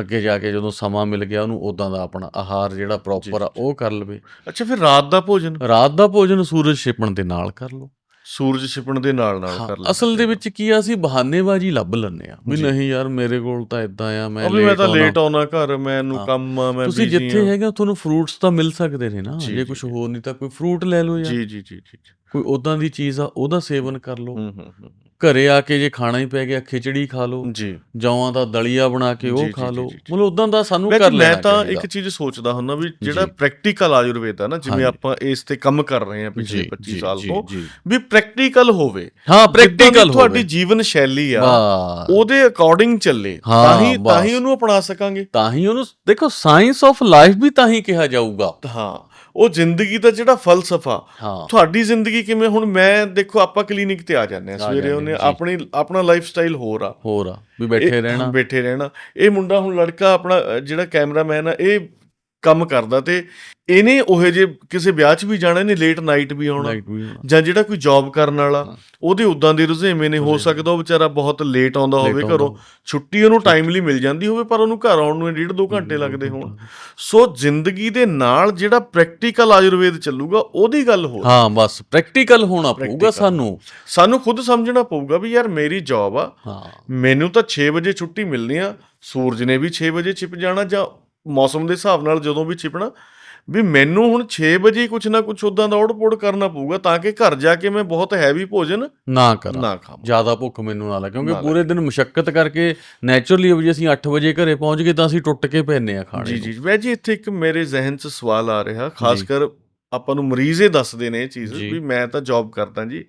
A: ਅੱਗੇ ਜਾ ਕੇ ਜਦੋਂ ਸਮਾਂ ਮਿਲ ਗਿਆ ਉਹਨੂੰ ਉਦਾਂ ਦਾ ਆਪਣਾ ਆਹਾਰ ਜਿਹੜਾ ਪ੍ਰੋਪਰ ਆ ਉਹ ਕਰ ਲਵੇ।
B: ਅੱਛਾ ਫਿਰ ਰਾਤ ਦਾ ਭੋਜਨ?
A: ਰਾਤ ਦਾ ਭੋਜਨ ਸੂਰਜ ਛਿਪਣ ਦੇ ਨਾਲ ਕਰ ਲਓ।
B: ਸੂਰਜ ਛਿਪਣ ਦੇ ਨਾਲ ਨਾਲ ਕਰ ਲੈਣਾ
A: ਅਸਲ ਦੇ ਵਿੱਚ ਕੀ ਆ ਅਸੀਂ ਬਹਾਨੇਬਾਜ਼ੀ ਲੱਭ ਲੈਂਦੇ ਆ ਵੀ। ਨਹੀਂ ਯਾਰ ਮੇਰੇ ਕੋਲ ਤਾਂ ਇਦਾਂ ਆ ਮੈਂ
B: ਅਭੀ ਮੈਂ ਤਾਂ। ਲੇਟ ਆਉਣਾ ਘਰ ਮੈਨੂੰ। ਕੰਮ ਆ ਮੈਂ
A: ਤੁਸੀਂ ਜਿੱਥੇ। ਹੈਗੇ ਤੁਹਾਨੂੰ ਫਰੂਟਸ ਤਾਂ ਮਿਲ ਸਕਦੇ ਨੇ ਨਾ
B: ਜੀ,
A: ਕੁਝ। ਹੋਰ ਨਹੀਂ ਤਾਂ ਕੋਈ ਫਰੂਟ ਲੈ ਲਓ ਯਾਰ
B: ਜੀ ਜੀ ਜੀ ਜੀ ਜੀ।
A: ਕੋਈ ਉਦਾਂ ਦੀ ਚੀਜ਼ ਆ ਉਹਦਾ ਸੇਵਨ ਕਰ ਲਓ
B: ਹੂੰ ਹੂੰ ਹੂੰ
A: ਘਰੇ ਆ ਕੇ ਜੇ ਖਾਣਾ ਹੀ ਪੈ ਗਿਆ ਖਿਚੜੀ ਖਾ ਲਓ
B: ਜੀ
A: ਜੌਆਂ ਦਾ ਦਲੀਆ ਬਣਾ ਕੇ ਉਹ ਖਾ ਲਓ। ਮਤਲਬ ਉਦਾਂ ਦਾ ਸਾਨੂੰ ਕਰ ਲੈਣਾ
B: ਮੈਂ ਤਾਂ। ਇੱਕ ਚੀਜ਼ ਸੋਚਦਾ ਹੁੰਦਾ ਵੀ ਜਿਹੜਾ। ਪ੍ਰੈਕਟੀਕਲ ਆਯੁਰਵੇਦ ਆ ਨਾ ਜਿਵੇਂ। ਆਪਾਂ ਇਸ ਤੇ ਕੰਮ ਕਰ ਰਹੇ ਹਾਂ ਪਿਛਲੇ
A: ਜੀ,
B: 25
A: ਜੀ,
B: ਸਾਲ ਤੋਂ। ਵੀ ਪ੍ਰੈਕਟੀਕਲ ਹੋਵੇ
A: ਹਾਂ ਪ੍ਰੈਕਟੀਕਲ
B: ਤੁਹਾਡੀ ਜੀਵਨ ਸ਼ੈਲੀ ਆ ਉਹਦੇ ਅਕੋਰਡਿੰਗ ਚੱਲੇ ਤਾਂ ਹੀ ਤਾਂ ਹੀ। ਉਹਨੂੰ ਅਪਣਾ ਸਕਾਂਗੇ
A: ਤਾਂ ਹੀ ਉਹਨੂੰ ਦੇਖੋ ਸਾਇੰਸ ਆਫ ਲਾਈਫ ਵੀ ਤਾਂ ਹੀ ਕਿਹਾ ਜਾਊਗਾ
B: ਹਾਂ ਉਹ ਜ਼ਿੰਦਗੀ ਦਾ ਜਿਹੜਾ ਫਲਸਫਾ ਤੁਹਾਡੀ ਜ਼ਿੰਦਗੀ ਕਿਵੇਂ? ਹੁਣ ਮੈਂ ਦੇਖੋ ਆਪਾਂ ਕਲੀਨਿਕ ਤੇ ਆ ਜਾਂਦੇ ਆ ਸਵੇਰੇ ਉਹਨੇ ਆਪਣੀ ਆਪਣਾ ਲਾਈਫ ਸਟਾਈਲ ਹੋਰ ਆ।
A: ਹੋਰ ਆ। ਵੀ ਬੈਠੇ ਰਹਿਣਾ।
B: ਬੈਠੇ ਰਹਿਣਾ। ਇਹ ਮੁੰਡਾ ਹੁਣ ਲੜਕਾ ਆਪਣਾ ਜਿਹੜਾ ਕੈਮਰਾਮੈਨ ਆ ਇਹ ਕੰਮ ਕਰਦਾ ਤੇ ਇਹਨੇ ਉਹੇ ਜੇ ਕਿਸੇ ਵਿਆਹ 'ਚ ਵੀ ਜਾਣਾ ਇਹਨੇ ਲੇਟ ਨਾਈਟ ਵੀ ਆਉਣਾ। ਜਾਂ ਜਿਹੜਾ ਕੋਈ ਜੌਬ ਕਰਨ ਵਾਲਾ। ਉਹਦੇ ਉਦਾਂ ਦੇ ਰੁਝੇਵੇਂ ਨੇ ਹੋ ਸਕਦਾ ਉਹ ਵਿਚਾਰਾ ਬਹੁਤ ਲੇਟ ਆਉਂਦਾ ਹੋਵੇ ਘਰੋਂ। ਛੁੱਟੀ ਉਹਨੂੰ ਟਾਈਮਲੀ ਮਿਲ ਜਾਂਦੀ ਹੋਵੇ ਪਰ ਉਹਨੂੰ ਘਰ ਆਉਣ ਨੂੰ ਡੇਢ ਦੋ ਘੰਟੇ ਲੱਗਦੇ ਹੋਣ। ਸੋ ਜ਼ਿੰਦਗੀ ਦੇ ਨਾਲ ਜਿਹੜਾ ਪ੍ਰੈਕਟੀਕਲ ਆਯੁਰਵੇਦ ਚੱਲੂਗਾ ਉਹਦੀ ਗੱਲ ਹੋ
A: ਹਾਂ ਬਸ ਪ੍ਰੈਕਟੀਕਲ ਹੋਣਾ ਪਊਗਾ। ਸਾਨੂੰ।
B: ਸਾਨੂੰ ਖੁਦ ਸਮਝਣਾ ਪਊਗਾ ਵੀ ਯਾਰ ਮੇਰੀ ਜੌਬ ਆ।
A: ਹਾਂ।
B: ਮੈਨੂੰ ਤਾਂ 6 ਵਜੇ ਛੁੱਟੀ ਮਿਲਣੀ ਆ ਸੂਰਜ ਨੇ ਵੀ 6 ਵਜੇ ਛਿਪ ਜਾਣਾ ਜਾਂ ਮੌਸਮ ਦੇ ਹਿਸਾਬ ਨਾਲ ਜਦੋਂ ਵੀ ਛਿਪਣਾ ਵੀ ਮੈਨੂੰ ਹੁਣ 6 ਵਜੇ ਕੁਛ ਨਾ ਕੁਛ ਉਦਾਂ ਦਾ ਔੜ-ਪੌੜ ਕਰਨਾ ਪਊਗਾ ਤਾਂ ਕਿ ਘਰ ਜਾ ਕੇ ਮੈਂ ਬਹੁਤ ਹੈਵੀ ਭੋਜਨ
A: ਨਾ ਕਰਾਂ
B: ਨਾ ਖਾਵਾਂ
A: ਜ਼ਿਆਦਾ ਭੁੱਖ ਮੈਨੂੰ ਨਾ ਲੱਗੇ ਕਿਉਂਕਿ ਪੂਰੇ ਦਿਨ ਮੁਸ਼ਕਲ ਕਰਕੇ ਨੇਚਰਲੀ ਜੇ ਅਸੀਂ 8 ਵਜੇ ਘਰੇ ਪਹੁੰਚ ਗਏ ਤਾਂ ਅਸੀਂ ਟੁੱਟ ਕੇ ਪੈਨੇ ਆ ਖਾਣੇ
B: ਜੀ। ਜੀ ਵੈ ਜੀ ਇੱਥੇ ਇੱਕ ਮੇਰੇ ਜ਼ਿਹਨ 'ਚ ਸਵਾਲ ਆ ਰਿਹਾ ਖਾਸ। ਕਰ ਆਪਾਂ ਨੂੰ ਮਰੀਜ਼ ਦੱਸਦੇ ਨੇ ਇਹ ਚੀਜ਼। ਵੀ ਮੈਂ ਤਾਂ ਜੌਬ ਕਰਦਾ ਜੀ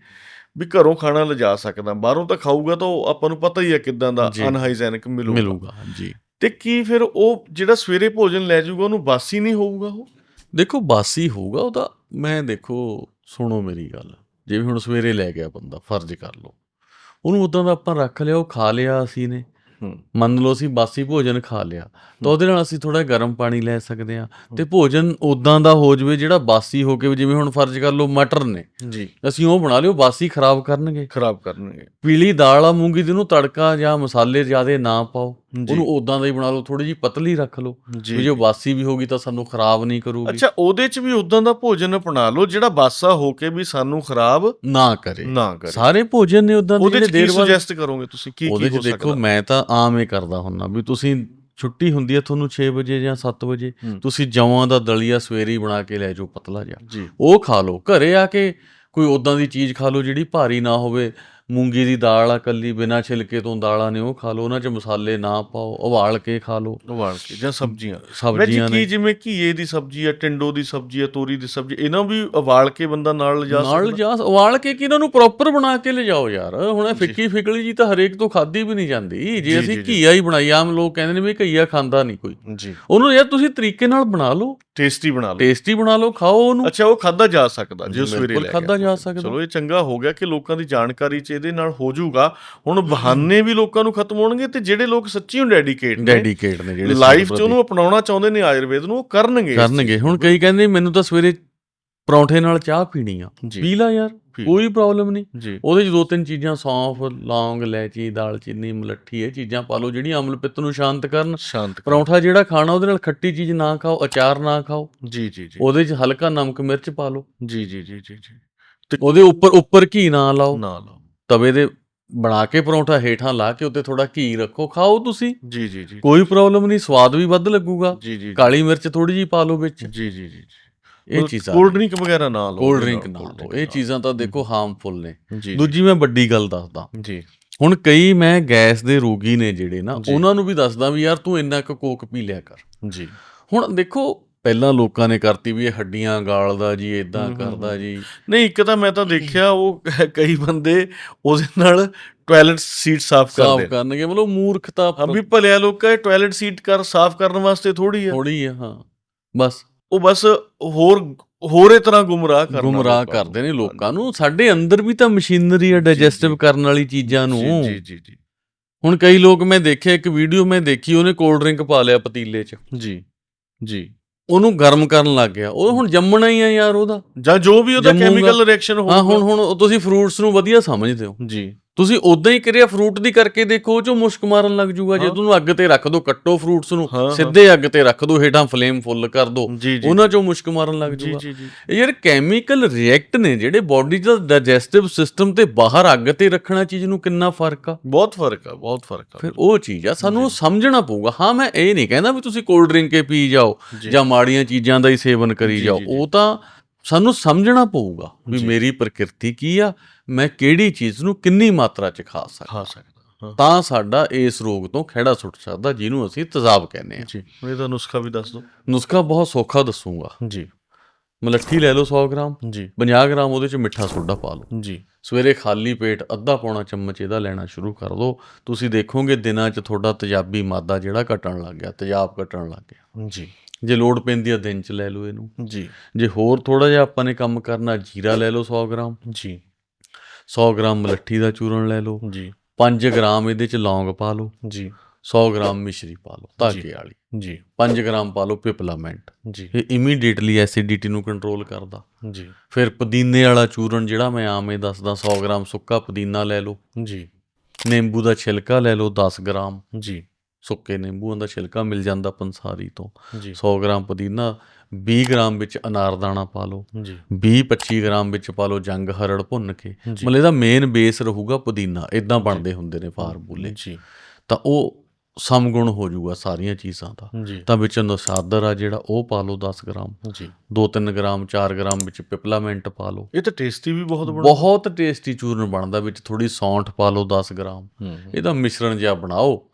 B: ਵੀ ਘਰੋਂ ਖਾਣਾ ਲਿਜਾ ਸਕਦਾ ਬਾਹਰੋਂ ਤਾਂ ਖਾਊਗਾ ਤਾਂ ਆਪਾਂ ਨੂੰ ਪਤਾ ਹੀ ਹੈ ਕਿਦਾਂ ਦਾ। ਅਨਹਾਈਜੈਨਿਕ ਮਿਲੂਗਾ
A: ਮਿਲੂਗਾ ਜੀ
B: ਤੇ ਕੀ ਫਿਰ ਉਹ ਜਿਹੜਾ ਸਵੇਰੇ ਭੋਜਨ ਲੈ ਜਾਊਗਾ, ਉਹਨੂੰ ਬਾਸੀ ਨਹੀਂ ਹੋਊਗਾ ਉਹ?
A: ਦੇਖੋ, ਬਾਸੀ ਹੋਊਗਾ ਉਹਦਾ। ਮੈਂ ਦੇਖੋ, ਸੁਣੋ ਮੇਰੀ ਗੱਲ। ਜਿਵੇਂ ਹੁਣ ਸਵੇਰੇ ਲੈ ਗਿਆ ਬੰਦਾ, ਫਰਜ਼ ਕਰ ਲਓ। ਉਹਨੂੰ ਉਦਾਂ ਦਾ ਆਪਾਂ ਰੱਖ ਲਿਆ, ਉਹ ਖਾ ਲਿਆ ਅਸੀਂ ਨੇ। ਮੰਨ ਲਓ ਅਸੀਂ ਬਾਸੀ ਭੋਜਨ ਖਾ ਲਿਆ ਤਾਂ ਉਹਦੇ ਨਾਲ ਅਸੀਂ ਥੋੜਾ ਗਰਮ ਪਾਣੀ ਲੈ ਸਕਦੇ ਹਾਂ ਤੇ ਭੋਜਨ ਉਦਾਂ ਦਾ ਹੋ ਜਵੇ ਜਿਹੜਾ ਬਾਸੀ ਹੋ ਕੇ ਜਿਵੇਂ ਹੁਣ ਫਰਜ਼ ਕਰ ਲਓ ਮਟਰ ਨੇ।
B: ਜੀ।
A: ਅਸੀਂ ਉਹ ਬਣਾ ਲਿਓ ਬਾਸੀ ਖਰਾਬ ਕਰਨਗੇ।
B: ਖਰਾਬ ਕਰਨਗੇ।
A: ਪੀਲੀ ਦਾਲ ਆ ਮੂੰਗੀ ਦੀ ਨੂੰ ਤੜਕਾ ਜਾਂ ਮਸਾਲੇ ਜ਼ਿਆਦੇ ਨਾ ਪਾਓ। ਉਹਨੂੰ ਉਦਾਂ ਦਾ ਹੀ ਬਣਾ ਲਓ ਥੋੜੀ ਜੀ ਪਤਲੀ ਰੱਖ ਲਓ। ਵੀ
B: ਜੀ
A: ਜੋ ਬਾਸੀ ਵੀ ਹੋਗੀ ਤਾਂ ਸਾਨੂੰ ਖਰਾਬ ਨਹੀਂ ਕਰੂਗੀ।
B: ਅੱਛਾ ਉਹਦੇ 'ਚ ਵੀ ਉਦਾਂ ਦਾ ਭੋਜਨ ਅਪਣਾ ਲਓ ਜਿਹੜਾ ਬਾਸਾ ਹੋ ਕੇ ਵੀ ਸਾਨੂੰ ਖਰਾਬ
A: ਨਾ ਕਰੇ।
B: ਨਾ ਕਰੇ।
A: ਸਾਰੇ ਭੋਜਨ ਨੇ ਉਦਾਂ ਦੇ
B: ਉਹਦੇ 'ਚ
A: ਜਿਹੜੇ ਦੇਰ ਬਾਅਦ
B: ਸੁਜੈਸਟ ਕਰੋਗੇ ਤੁਸੀਂ? ਕੀ
A: ਉਹਦੇ
B: ਕੀ
A: 'ਚ
B: ਹੋ
A: ਦੇਖੋ
B: ਸਕਦਾ
A: ਮੈਂ ਤਾਂ ਆਮ ਹੀ ਕਰਦਾ ਹੁੰਨਾ ਵੀ ਤੁਸੀਂ ਛੁੱਟੀ ਹੁੰਦੀ ਹੈ ਤੁਹਾਨੂੰ 6 ਵਜੇ ਜਾਂ 7 ਵਜੇ। ਤੁਸੀਂ ਜਵਾਂ ਦਾ ਦਲੀਆ ਸਵੇਰੇ ਬਣਾ ਕੇ ਲੈ ਜਾਓ ਪਤਲਾ ਜਿਹਾ। ਉਹ ਖਾ ਲਓ। ਘਰੇ ਆ ਕੇ ਕੋਈ ਉਦਾਂ ਦੀ ਚੀਜ਼ ਖਾ ਲਓ ਜਿਹੜੀ ਭਾਰੀ ਨਾ ਹੋਵੇ ਮੂੰਗੀ ਦੀ ਦਾਲ ਆ ਕੱਲੀ ਬਿਨਾਂ ਛਿਲਕੇ ਤੋਂ ਦਾਲਾਂ ਨੇ ਉਹ ਖਾ ਲਓ ਉਹਨਾਂ 'ਚ ਮਸਾਲੇ ਨਾ ਪਾਓ ਉਬਾਲ ਕੇ ਖਾ ਲਓ।
B: ਉਬਾਲ ਕੇ ਜਾਂ ਸਬਜ਼ੀਆਂ।
A: ਸਬਜ਼ੀਆਂ
B: ਕੀ
A: ਨੇ।
B: ਜਿਵੇਂ ਘੀਏ ਦੀ ਸਬਜ਼ੀ ਆ ਟਿੰਡੋ ਦੀ ਸਬਜ਼ੀ ਆ ਤੋਰੀ ਦੀ ਸਬਜ਼ੀ ਇਹਨਾਂ ਵੀ ਉਬਾਲ ਕੇ ਬੰਦਾ ਨਾਲ ਲਿਜਾ
A: ਨਾਲ
B: ਸਕਦਾ
A: ਜਾ ਉਬਾਲ ਕੇ ਕਿ ਇਹਨਾਂ ਨੂੰ ਪ੍ਰੋਪਰ ਬਣਾ ਕੇ ਲਿਜਾਓ ਯਾਰ। ਹੁਣ ਇਹ ਫਿੱਕੀ ਫਿਕਲੀ ਜੀ ਤਾਂ ਹਰੇਕ ਤੋਂ ਖਾਦੀ ਵੀ ਨਹੀਂ ਜਾਂਦੀ।
B: ਜੀ,
A: ਅਸੀਂ। ਘੀਆ ਹੀ ਬਣਾਈ ਆਮ ਲੋਕ ਕਹਿੰਦੇ ਨੇ ਵੀ ਘੀਆ ਖਾਂਦਾ ਨਹੀਂ ਕੋਈ।
B: ਜੀ।
A: ਉਹਨੂੰ ਯਾਰ ਤੁਸੀਂ ਤਰੀਕੇ ਨਾਲ ਬਣਾ ਲਓ।
B: ਟੇਸਟੀ ਬਣਾ ਲਓ।
A: ਟੇਸਟੀ ਬਣਾ ਲਓ ਖਾਓ ਉਹਨੂੰ।
B: ਅੱਛਾ ਉਹ ਖਾਦਾ ਜਾ ਸਕਦਾ ਜੇ ਸਵੇਰੇ ਲੈ ਗਿਆ।
A: ਜਾ ਸਕਦਾ।
B: ਚਲੋ ਇਹ ਚੰਗਾ ਹੋ ਗਿਆ ਕਿ ਲੋਕਾਂ ਦੀ ਜਾਣਕਾਰੀ 'ਚ ਇਹਦੇ ਨਾਲ ਹੋ ਜਾਊਗਾ ਹੁਣ ਬਹਾਨੇ ਵੀ ਲੋਕਾਂ ਨੂੰ ਖਤਮ ਹੋਣਗੇ ਤੇ ਜਿਹੜੇ ਲੋਕ ਸੱਚੀ ਨੂੰ ਡੈਡੀਕੇਟ ਨੇ
A: ਡੈਡੀਕੇਟ ਨੇ ਜਿਹੜੇ
B: ਲਾਈਫ 'ਚ ਉਹਨੂੰ ਅਪਣਾਉਣਾ ਚਾਹੁੰਦੇ ਨੇ ਆਯੁਰਵੇਦ ਨੂੰ ਉਹ ਕਰਨਗੇ
A: ਕਰਨਗੇ। ਹੁਣ ਕਈ ਕਹਿੰਦੇ ਮੈਨੂੰ ਤਾਂ ਸਵੇਰੇ ਪਰੌਂਠੇ ਨਾਲ ਚਾਹ ਪੀਣੀ ਆ। ਪੀ ਲਾ ਯਾਰ। ਕੋਈ ਪ੍ਰੋਬਲਮ ਨਹੀਂ। ਉਹਦੇ 'ਚ ਦੋ ਤਿੰਨ ਚੀਜ਼ਾਂ ਸੌਂਫ ਲੌਂਗ ਇਲਾਇਚੀ ਦਾਲਚੀਨੀ ਮਲੱਠੀ ਇਹ ਚੀਜ਼ਾਂ ਪਾ ਲਓ ਜਿਹੜੀਆਂ ਅਮਲ ਪਿੱਤ ਨੂੰ ਸ਼ਾਂਤ ਕਰਨ। ਪਰੌਂਠਾ ਜਿਹੜਾ ਖਾਣਾ ਉਹਦੇ ਨਾਲ ਖੱਟੀ ਚੀਜ਼ ਨਾ ਖਾਓ ਅਚਾਰ ਨਾ ਖਾਓ।
B: ਜੀ ਜੀ ਜੀ।
A: ਉਹਦੇ 'ਚ ਹਲਕਾ ਨਮਕ ਮਿਰਚ ਪਾ ਲਓ।
B: ਜੀ ਜੀ ਜੀ ਜੀ ਜੀ।
A: ਉਹਦੇ ਉੱਪਰ ਉੱਪਰ ਘੀ ਨਾ ਲਾਓ।
B: ਨਾ ਲਓ।
A: ਤਵੇ ਦੇ ਬਣਾ ਕੇ ਪਰੌਂਠਾ ਹੇਠਾਂ ਲਾ ਕੇ ਉੱਤੇ ਥੋੜਾ ਘੀ ਰੱਖੋ ਖਾਓ ਤੁਸੀਂ।
B: ਜੀ ਜੀ ਜੀ
A: ਕੋਈ ਪ੍ਰੋਬਲਮ ਨਹੀਂ ਸਵਾਦ ਵੀ ਵੱਧ ਲੱਗੂਗਾ।
B: ਜੀ ਜੀ
A: ਕਾਲੀ ਮਿਰਚ ਥੋੜੀ ਜੀ ਪਾ ਲਓ ਵਿੱਚ।
B: ਜੀ ਜੀ ਜੀ
A: ਇਹ ਚੀਜ਼ਾਂ
B: ਕੋਲਡ ਡਰਿੰਕ ਵਗੈਰਾ ਨਾ ਲਓ।
A: ਕੋਲਡ ਡਰਿੰਕ ਨਾ ਲਓ। ਇਹ ਚੀਜ਼ਾਂ ਤਾਂ ਦੇਖੋ ਹਾਰਮਫੁਲ ਨੇ। ਦੂਜੀ ਮੈਂ ਵੱਡੀ ਗੱਲ ਦੱਸਦਾ।
B: ਜੀ।
A: ਹੁਣ ਕਈ ਮੈਂ ਗੈਸ ਦੇ ਰੋਗੀ ਨੇ ਜਿਹੜੇ ਨਾ। ਉਹਨਾਂ ਨੂੰ ਵੀ ਦੱਸਦਾ ਵੀ ਯਾਰ ਤੂੰ ਇੰਨਾ ਕੁ ਕੋਕ ਪੀ ਲਿਆ ਕਰ।
B: ਜੀ।
A: ਹੁਣ ਦੇਖੋ ਪਹਿਲਾਂ ਲੋਕਾਂ ਨੇ ਕਰਤੀ ਵੀ ਇਹ ਹੱਡੀਆਂ ਗਾਲਦਾ ਜੀ ਇਦਾਂ ਕਰਦਾ ਜੀ।
B: ਨਹੀਂ ਇੱਕ ਤਾਂ ਮੈਂ ਤਾਂ ਦੇਖਿਆ ਉਹ ਕਈ ਬੰਦੇ ਉਹਦੇ ਨਾਲ ਟਾਇਲਟ ਸੀਟ ਸਾਫ਼
A: ਸਾਫ਼
B: ਕਰਦੇ
A: ਕਰਨਗੇ ਮਤਲਬ ਮੂਰਖਤਾ
B: ਵੀ ਭਲਿਆ ਲੋਕਾਂ ਇਹ ਟਾਇਲਟ ਸੀਟ ਕਰ ਸਾਫ਼ ਕਰਨ ਵਾਸਤੇ ਥੋੜੀ ਆ।
A: ਥੋੜੀ ਆ ਹਾਂ। ਬਸ।
B: ਉਹ ਬਸ ਹੋਰ ਹੋਰੇ ਤਰ੍ਹਾਂ ਗੁੰਮਰਾਹ ਕਰਨਾ
A: ਗੁੰਮਰਾਹ। ਕਰਦੇ ਨੇ ਲੋਕਾਂ ਨੂੰ। ਸਾਡੇ ਅੰਦਰ ਵੀ ਤਾਂ ਮਸ਼ੀਨਰੀ ਆ ਡਾਈਜੈਸਟਿਵ ਕਰਨ ਵਾਲੀ ਚੀਜ਼ਾਂ ਨੂੰ।
B: ਜੀ ਜੀ ਜੀ
A: ਹੁਣ ਕਈ ਲੋਕ ਮੈਂ ਦੇਖਿਆ ਇੱਕ ਵੀਡੀਓ ਮੈਂ ਦੇਖੀ ਉਹਨੇ ਕੋਲਡ ਡਰਿੰਕ ਪਾ ਲਿਆ ਪਤੀਲੇ 'ਚ।
B: ਜੀ ਜੀ।
A: ਉਹਨੂੰ ਗਰਮ ਕਰਨ ਲੱਗ ਗਿਆ। ਉਹ ਹੁਣ ਜੰਮਣਾ ਹੀ ਆ ਯਾਰ ਉਹਦਾ।
B: ਜਾਂ ਜੋ ਵੀ ਉਹਦਾ
A: ਜੰਮੂਗਾ।
B: ਕੈਮੀਕਲ ਰਿਐਕਸ਼ਨ ਹੋਊਗਾ
A: ਹਾਂ ਹੁਣ ਹੁਣ ਤੁਸੀਂ ਫਰੂਟਸ ਨੂੰ ਵਧੀਆ ਸਮਝਦੇ ਹੋ।
B: ਜੀ।
A: ਤੁਸੀਂ ਉਦਾਂ ਹੀ ਕਰਿਆ ਫਰੂਟ ਦੀ ਕਰਕੇ ਦੇਖੋ ਚੋਂ ਮੁਸ਼ਕ ਮਾਰਨ ਲੱਗ ਜੂਗਾ ਜੇ। ਤੁਹਾਨੂੰ ਅੱਗ ਤੇ ਰੱਖ ਦੋ ਕੱਟੋ ਫਰੂਟਸ ਨੂੰ। ਸਿੱਧੇ ਅੱਗ ਤੇ ਰੱਖ ਦੋ ਹੇਠਾਂ ਫਲੇਮ ਫੁੱਲ ਕਰ ਦੋ
B: ਜੀ ਜੀ
A: ਉਹਨਾਂ ਚੋਂ ਮੁਸ਼ਕ ਮਾਰਨ ਲੱਗ
B: ਜੀ
A: ਜੂਗਾ
B: ਜੀ ਜੀ
A: ਯਾਰ ਕੈਮੀਕਲ ਰਿਐਕਟ ਨੇ ਜਿਹੜੇ ਬਾਡੀ ਦਾ ਡਾਈਜੈਸਟਿਵ ਸਿਸਟਮ ਤੇ ਬਾਹਰ ਅੱਗ ਤੇ ਰੱਖਣਾ ਚੀਜ਼ ਨੂੰ ਕਿੰਨਾ ਫ਼ਰਕ ਆ
B: ਬਹੁਤ ਫ਼ਰਕ ਆ ਬਹੁਤ ਫ਼ਰਕ ਆ
A: ਫਿਰ ਉਹ ਚੀਜ਼ ਆ ਸਾਨੂੰ ਸਮਝਣਾ ਪਊਗਾ ਹਾਂ ਮੈਂ ਇਹ ਨਹੀਂ ਕਹਿੰਦਾ ਵੀ ਤੁਸੀਂ ਕੋਲਡ ਡਰਿੰਕ ਕੇ ਪੀ ਜਾਓ
B: ਜੀ।
A: ਜਾਂ ਮਾੜੀਆਂ ਚੀਜ਼ਾਂ ਦਾ ਹੀ ਸੇਵਨ ਕਰੀ
B: ਜੀ,
A: ਜਾਓ
B: ਜੀ, ਜੀ।
A: ਉਹ ਤਾਂ ਸਾਨੂੰ ਸਮਝਣਾ ਪਊਗਾ ਵੀ। ਮੇਰੀ ਪ੍ਰਕਿਰਤੀ ਕੀ ਆ ਮੈਂ ਕਿਹੜੀ ਚੀਜ਼ ਨੂੰ ਕਿੰਨੀ ਮਾਤਰਾ 'ਚ ਖਾ ਸਕਦਾ।
B: ਖਾ ਸਕਦਾ ਹਾਂ।
A: ਤਾਂ ਸਾਡਾ ਇਸ ਰੋਗ ਤੋਂ ਖਹਿੜਾ ਸੁੱਟ ਸਕਦਾ ਜਿਹਨੂੰ ਅਸੀਂ ਤੇਜ਼ਾਬ ਕਹਿੰਦੇ ਆ
B: ਜੀ ਇਹਦਾ ਨੁਸਖਾ ਵੀ ਦੱਸ ਦਿਓ।
A: ਨੁਸਖਾ ਬਹੁਤ ਸੌਖਾ ਦੱਸੂਗਾ।
B: ਜੀ।
A: ਮਲੱਠੀ ਲੈ ਲਓ 100 ਗ੍ਰਾਮ
B: ਜੀ।
A: 50 ਗ੍ਰਾਮ ਉਹਦੇ 'ਚ ਮਿੱਠਾ ਸੋਡਾ ਪਾ ਲਓ।
B: ਜੀ।
A: ਸਵੇਰੇ ਖਾਲੀ ਪੇਟ ਅੱਧਾ ਪੌਣਾ ਚਮਚ ਇਹਦਾ ਲੈਣਾ ਸ਼ੁਰੂ ਕਰ ਦਿਓ। ਤੁਸੀਂ ਦੇਖੋਗੇ ਦਿਨਾਂ 'ਚ ਤੁਹਾਡਾ ਤੇਜ਼ਾਬੀ ਮਾਦਾ ਜਿਹੜਾ ਘਟਣ ਲੱਗ ਗਿਆ ਤੇਜ਼ਾਬ ਘਟਣ ਲੱਗ ਗਿਆ।
B: ਜੀ।
A: ਜੇ ਲੋੜ ਪੈਂਦੀ ਆ ਦਿਨ 'ਚ ਲੈ ਲਓ ਇਹਨੂੰ।
B: ਜੀ।
A: ਜੇ ਹੋਰ ਥੋੜਾ ਜਿਹਾ ਆਪਾਂ ਨੇ ਕੰਮ ਕਰਨਾ ਜੀਰਾ ਲੈ ਲਓ 100 ਗ੍ਰਾਮ।
B: ਜੀ।
A: 100 ਗ੍ਰਾਮ ਮਲੱਠੀ ਦਾ ਚੂਰਨ ਲੈ ਲਓ।
B: ਜੀ।
A: 5 ਗ੍ਰਾਮ ਇਹਦੇ ਚ ਲੌਂਗ ਪਾ ਲਓ।
B: ਜੀ।
A: 100 ਗ੍ਰਾਮ ਮਿਸ਼ਰੀ ਪਾ ਲਓ ਧਾਗੇ ਵਾਲੀ।
B: ਜੀ।
A: 5 ਗ੍ਰਾਮ ਪਾ ਲਓ ਪਿਪਲਾਮੈਂਟ
B: ਜੀ।
A: ਇਹ ਇਮੀਡੀਏਟਲੀ ਐਸਿਡਿਟੀ ਨੂੰ ਕੰਟਰੋਲ ਕਰਦਾ।
B: ਜੀ।
A: ਫਿਰ ਪੁਦੀਨੇ ਵਾਲਾ ਚੂਰਨ ਜਿਹੜਾ ਮੈਂ ਆਮ ਹੀ ਦੱਸਦਾ 100 ਗ੍ਰਾਮ ਸੁੱਕਾ ਪੁਦੀਨਾ ਲੈ ਲਓ।
B: ਜੀ।
A: ਨਿੰਬੂ ਦਾ ਛਿਲਕਾ ਲੈ ਲਓ 10 ਗ੍ਰਾਮ।
B: ਜੀ।
A: ਸੁੱਕੇ ਨਿੰਬੂਆਂ ਦਾ ਛਿਲਕਾ ਮਿਲ ਜਾਂਦਾ ਪੰਸਾਰੀ ਤੋਂ।
B: ਜੀ।
A: 100 ਗ੍ਰਾਮ ਪੁਦੀਨਾ 20 ਗ੍ਰਾਮ ਵਿੱਚ ਅਨਾਰਦਾਣਾ ਪਾ ਲਓ।
B: ਜੀ।
A: 20 25 ਗ੍ਰਾਮ ਵਿੱਚ ਪਾ ਲਓ ਜੰਗ ਹਰੜ ਭੁੰਨ ਕੇ। ਮਤਲਬ ਇਹਦਾ ਮੇਨ ਬੇਸ ਰਹੂਗਾ ਪੁਦੀਨਾ। ਇਦਾਂ ਬਣਦੇ ਹੁੰਦੇ ਨੇ ਫਾਰਮੂਲੇ।
B: ਜੀ।
A: ਤਾਂ ਉਹ ਸਮਗੁਣ ਹੋ ਜਾਊਗਾ ਸਾਰੀਆਂ ਚੀਜ਼ਾਂ ਦਾ। ਤਾਂ ਵਿੱਚ ਨੁਸ਼ਾਦਰ ਆ ਜਿਹੜਾ ਉਹ ਪਾ ਲਓ 10 ਗ੍ਰਾਮ।
B: ਜੀ।
A: 2-3 ਗ੍ਰਾਮ 4 ਗ੍ਰਾਮ ਵਿੱਚ ਪਿਪਲਾਮੈਂਟ ਪਾ ਲਓ।
B: ਇਹ ਤਾਂ ਟੇਸਟੀ ਵੀ ਬਹੁਤ ਬਣਾ
A: ਬਹੁਤ ਟੇਸਟੀ ਚੂਰਨ ਬਣਦਾ। ਵਿੱਚ ਥੋੜੀ ਸੌਂਠ ਪਾ ਲਓ 10 ਗ੍ਰਾਮ। ਇਹਦਾ ਮਿਸ਼ਰਣ ਜਿਹਾ ਬਣਾਓ।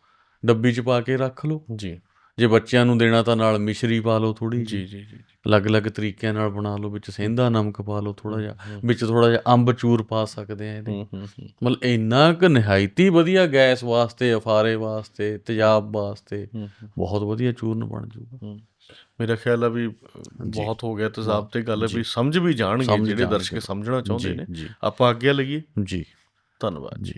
A: ਡੱਬੀ 'ਚ ਪਾ ਕੇ ਰੱਖ ਲਓ।
B: ਜੀ।
A: ਜੇ ਬੱਚਿਆਂ ਨੂੰ ਦੇਣਾ ਤਾਂ ਨਾਲ ਮਿਸ਼ਰੀ ਪਾ ਲਓ ਥੋੜੀ
B: ਜੀ ਜੀ ਜੀ
A: ਅਲੱਗ-ਅਲੱਗ ਤਰੀਕਿਆਂ ਨਾਲ ਬਣਾ ਲਓ ਵਿੱਚ ਸੇਂਦਾ ਨਮਕ ਪਾ ਲਓ ਥੋੜਾ ਜਿਹਾ ਵਿੱਚ ਥੋੜਾ ਜਿਹਾ ਅੰਬ ਚੂਰ ਪਾ ਸਕਦੇ ਆ ਇਹਦੇ। ਮਤਲਬ ਇੰਨਾ ਕੁ ਨਿਹਾਇਤੀ ਵਧੀਆ ਗੈਸ ਵਾਸਤੇ ਅਫਾਰੇ ਵਾਸਤੇ ਤੇਜ਼ਾਬ ਵਾਸਤੇ ਬਹੁਤ ਵਧੀਆ ਚੂਰਨ ਬਣ ਜਾਊਗਾ।
B: ਮੇਰਾ ਖਿਆਲ ਆ ਵੀ ਬਹੁਤ ਹੋ ਗਿਆ ਤੇਜ਼ਾਬ ਤੇ ਗੱਲ ਵੀ ਸਮਝ ਵੀ ਜਾਣਗੇ ਜਿਹੜੇ। ਦਰਸ਼ਕ ਸਮਝਣਾ ਚਾਹੁੰਦੇ ਨੇ। ਆਪਾਂ ਅੱਗੇ ਲਈਏ।
A: ਜੀ।
B: ਧੰਨਵਾਦ
A: ਜੀ।